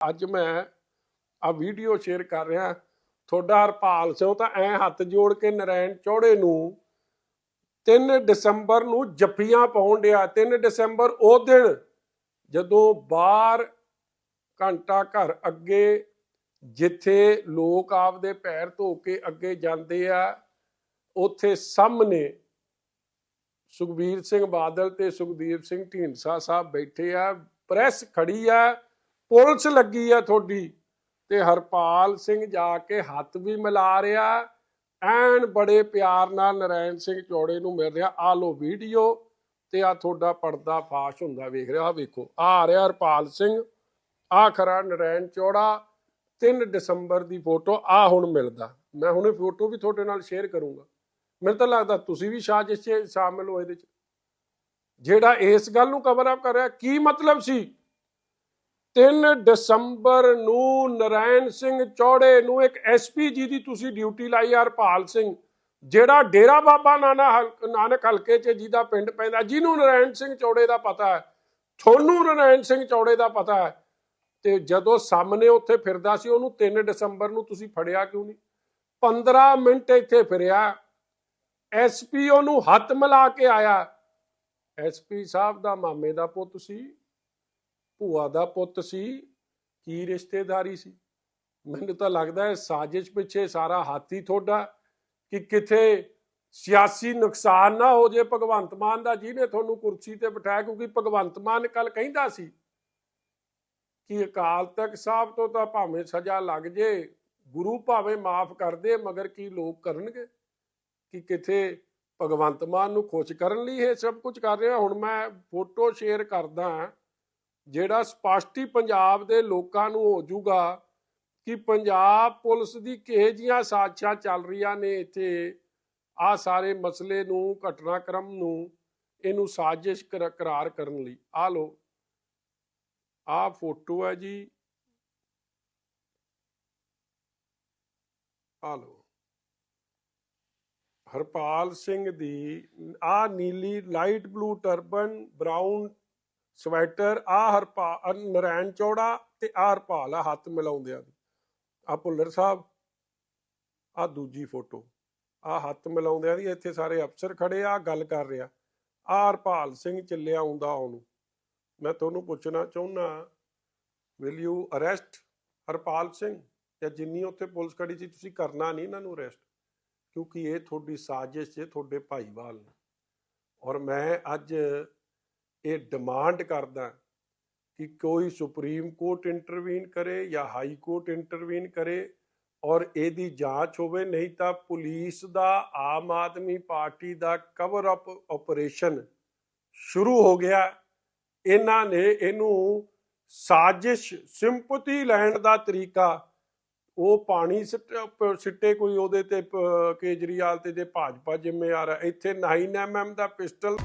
ਅੱਜ ਮੈਂ ਆ ਵੀਡੀਓ ਸ਼ੇਅਰ ਕਰ ਰਿਹਾ। ਤੁਹਾਡਾ ਹਰਪਾਲ ਸਿੰਘ ਤਾਂ ਐ ਹੱਥ ਜੋੜ ਕੇ ਨਰੈਣ ਚੌੜੇ ਨੂੰ 3 ਦਸੰਬਰ ਨੂੰ ਜੱਫੀਆਂ ਪਾਉਣ ਡਿਆ। 3 ਦਸੰਬਰ ਉਹ ਦਿਨ ਜਦੋਂ ਬਾਹਰ ਘੰਟਾ ਘਰ ਅੱਗੇ ਜਿੱਥੇ ਲੋਕ ਆਪਦੇ ਪੈਰ ਧੋ ਕੇ ਅੱਗੇ ਜਾਂਦੇ ਆ, ਉੱਥੇ ਸਾਹਮਣੇ ਸੁਖਬੀਰ ਸਿੰਘ ਬਾਦਲ ਤੇ ਸੁਖਦੀਪ ਸਿੰਘ ਢੀਂਡਸਾ ਸਾਹਿਬ ਬੈਠੇ ਆ। ਪ੍ਰੈਸ ਖੜੀ ਆ। ਪੁਲਿਸ ਲੱਗੀ ਆ ਤੁਹਾਡੀ ਤੇ ਹਰਪਾਲ ਸਿੰਘ ਜਾ ਕੇ ਹੱਥ ਵੀ ਮਿਲਾ ਰਿਹਾ। ਐਨ ਬੜੇ ਪਿਆਰ ਨਾਲ ਨਰੈਣ ਸਿੰਘ ਚੌੜੇ ਨੂੰ ਮਿਲ ਰਿਹਾ। ਆ ਲੋ ਵੀਡੀਓ ਤੇ ਆ ਤੁਹਾਡਾ ਪਰਦਾ ਫਾਸ਼ ਹੁੰਦਾ ਵੇਖ ਰਿਹਾ। ਆ ਵੇਖੋ ਆ ਰਿਹਾ ਹਰਪਾਲ ਸਿੰਘ ਆ ਖਰਾ ਨਰੈਣ ਚੌੜਾ। 3 ਦਸੰਬਰ ਦੀ ਫੋਟੋ ਆ ਹੁਣ ਮਿਲਦਾ। ਮੈਂ ਹੁਣੇ ਫੋਟੋ ਵੀ ਤੁਹਾਡੇ ਨਾਲ ਸ਼ੇਅਰ ਕਰੂੰਗਾ। ਮੈਨੂੰ ਤਾਂ ਲੱਗਦਾ ਤੁਸੀਂ ਵੀ ਸਾਜ਼ਿਸ਼ 'ਚ ਸ਼ਾਮਿਲ ਹੋ ਇਹਦੇ 'ਚ। ਜਿਹੜਾ ਇਸ ਗੱਲ ਨੂੰ ਕਵਰ ਅਪ ਕਰ ਰਿਹਾ, ਕੀ ਮਤਲਬ ਸੀ? 3 ਦਸੰਬਰ ਨੂੰ ਨਰਾਇਣ ਸਿੰਘ ਚੌੜੇ ਨੂੰ ਇੱਕ ਐਸਪੀਜੀ ਦੀ ਤੁਸੀਂ ਡਿਊਟੀ ਲਾਈ, ਹਰਪਾਲ ਸਿੰਘ, ਜਿਹੜਾ ਡੇਰਾ ਬਾਬਾ ਨਾਨਾ ਹਲਕ- ਨਾਨਕ ਹਲਕੇ 'ਚ ਜਿਹਦਾ ਪਿੰਡ ਪੈਂਦਾ, ਜਿਹਨੂੰ ਨਰਾਇਣ ਸਿੰਘ ਚੌੜੇ ਦਾ ਪਤਾ ਹੈ, ਤੁਹਾਨੂੰ ਨਰਾਇਣ ਸਿੰਘ ਚੌੜੇ ਦਾ ਪਤਾ ਹੈ, ਤੇ ਜਦੋਂ ਸਾਹਮਣੇ ਉੱਥੇ ਫਿਰਦਾ ਸੀ, ਉਹਨੂੰ 3 ਦਸੰਬਰ ਨੂੰ ਤੁਸੀਂ ਫੜਿਆ ਕਿਉਂ ਨਹੀਂ? 15 ਮਿੰਟ ਇੱਥੇ ਫਿਰਿਆ, ਐਸਪੀ ਉਹਨੂੰ ਹੱਥ ਮਿਲਾ ਕੇ ਆਇਆ, ਐਸਪੀ ਸਾਹਿਬ ਦਾ ਮਾਮੇ ਦਾ ਪੁੱਤ ਸੀ ਭੂਆ ਦਾ ਪੁੱਤ ਸੀ, ਕੀ ਰਿਸ਼ਤੇਦਾਰੀ ਸੀ? ਮੈਨੂੰ ਤਾਂ ਲੱਗਦਾ ਹੈ ਸਾਜ਼ਿਸ਼ ਪਿੱਛੇ ਸਾਰਾ ਹਾਥੀ ਤੁਹਾਡਾ ਕਿ ਕਿਥੇ ਸਿਆਸੀ ਨੁਕਸਾਨ ਨਾ ਹੋ ਜੇ ਭਗਵੰਤ ਮਾਨ ਦਾ, ਜਿਹਨੇ ਤੁਹਾਨੂੰ ਕੁਰਸੀ ਤੇ ਬਿਠਾਇਆ, ਕਿਉਂਕਿ ਭਗਵੰਤ ਮਾਨ ਕੱਲ ਕਹਿੰਦਾ ਸੀ ਕਿ ਅਕਾਲ ਤਖਤ ਸਾਹਿਬ ਤੋਂ ਤਾਂ ਭਾਵੇਂ ਸਜ਼ਾ ਲੱਗ ਜੇ, ਗੁਰੂ ਭਾਵੇਂ ਮਾਫ ਕਰ ਦੇ, ਮਗਰ ਕੀ ਲੋਕ ਕਰਨਗੇ? ਕਿ ਕਿਥੇ ਭਗਵੰਤ ਮਾਨ ਨੂੰ ਖੁਸ਼ ਕਰਨ ਲਈ ਇਹ ਸਭ ਕੁਝ ਕਰ ਰਿਹਾ? ਹੁਣ ਮੈਂ ਫੋਟੋ ਸ਼ੇਅਰ ਕਰਦਾ ਜਿਹੜਾ ਸਪਸ਼ਟੀ ਪੰਜਾਬ ਦੇ ਲੋਕਾਂ ਨੂੰ ਹੋ ਜਾਊਗਾ ਕਿ ਪੰਜਾਬ ਪੁਲਿਸ ਦੀ ਕਿਹੋ ਜਿਹੀਆਂ ਸਾਜ਼ਿਸ਼ਾਂ ਚੱਲ ਰਹੀਆਂ ਨੇ ਇੱਥੇ, ਆ ਸਾਰੇ ਮਸਲੇ ਨੂੰ, ਘਟਨਾਕ੍ਰਮ ਨੂੰ, ਇਹਨੂੰ ਸਾਜ਼ਿਸ਼ ਕਰਾਰ ਕਰਨ ਲਈ। ਆ ਲੋ ਆ ਫੋਟੋ ਹੈ ਜੀ। ਆ ਲੋ ਹਰਪਾਲ ਸਿੰਘ ਦੀ, ਆ ਨੀਲੀ light blue turban brown sweater ਆ ਹਰਪਾਲ ਨਰੈਣ ਚੌੜਾ ਤੇ ਆ ਹਰਪਾਲ ਆ ਹੱਥ ਮਿਲਾਉਂਦਿਆਂ ਦੀ ਆ ਭੁੱਲਰ ਸਾਹਿਬ ਆ ਦੂਜੀ ਫੋਟੋ। ਆ ਹੱਥ ਮਿਲਾਉਂਦਿਆਂ ਦੀ ਇੱਥੇ ਸਾਰੇ ਅਫਸਰ ਖੜੇ ਆ ਗੱਲ ਕਰ ਰਿਹਾ। ਆ ਹਰਪਾਲ ਸਿੰਘ ਚੱਲਿਆ ਆਉਂਦਾ ਉਹਨੂੰ। ਮੈਂ ਤੁਹਾਨੂੰ ਪੁੱਛਣਾ ਚਾਹੁੰਦਾ will you arrest Harpal Singh? ਜਾਂ ਜਿੰਨੀ ਉੱਥੇ ਪੁਲਿਸ ਖੜੀ ਸੀ, ਤੁਸੀਂ ਕਰਨਾ ਨਹੀਂ ਇਹਨਾਂ ਨੂੰ ਅਰੈਸਟ ਕਿਉਂਕਿ ਇਹ ਤੁਹਾਡੀ ਸਾਜ਼ਿਸ਼ ਹੈ ਤੁਹਾਡੇ ਭਾਈਵਾਲ ਨੇ। ਔਰ ਮੈਂ ਅੱਜ ਇਹ ਡਿਮਾਂਡ ਕਰਦਾ ਕਿ ਕੋਈ ਸੁਪਰੀਮ ਕੋਰਟ ਇੰਟਰਵੀਨ ਕਰੇ ਜਾਂ ਹਾਈ ਕੋਰਟ ਇੰਟਰਵੀਨ ਕਰੇ ਔਰ ਇਹਦੀ ਜਾਂਚ ਹੋਵੇ, ਨਹੀਂ ਤਾਂ ਪੁਲਿਸ ਦਾ, ਆਮ ਆਦਮੀ ਪਾਰਟੀ ਦਾ ਕਵਰ ਅਪ ਆਪਰੇਸ਼ਨ ਸ਼ੁਰੂ ਹੋ ਗਿਆ। ਇਹਨਾਂ ਨੇ ਇਹਨੂੰ ਸਾਜ਼ਿਸ਼, ਸਿੰਪਥੀ ਲੈਣ ਦਾ ਤਰੀਕਾ, ਉਹ ਪਾਣੀ ਸਿੱਟ- ਸਿੱਟੇ ਕੋਈ ਉਹਦੇ ਤੇ ਕੇਜਰੀਵਾਲ ਤੇ ਜੇ ਭਾਜਪਾ ਜ਼ਿੰਮੇਵਾਰ ਹੈ ਇੱਥੇ 9 ਐਮਐਮ ਦਾ ਪਿਸਟਲ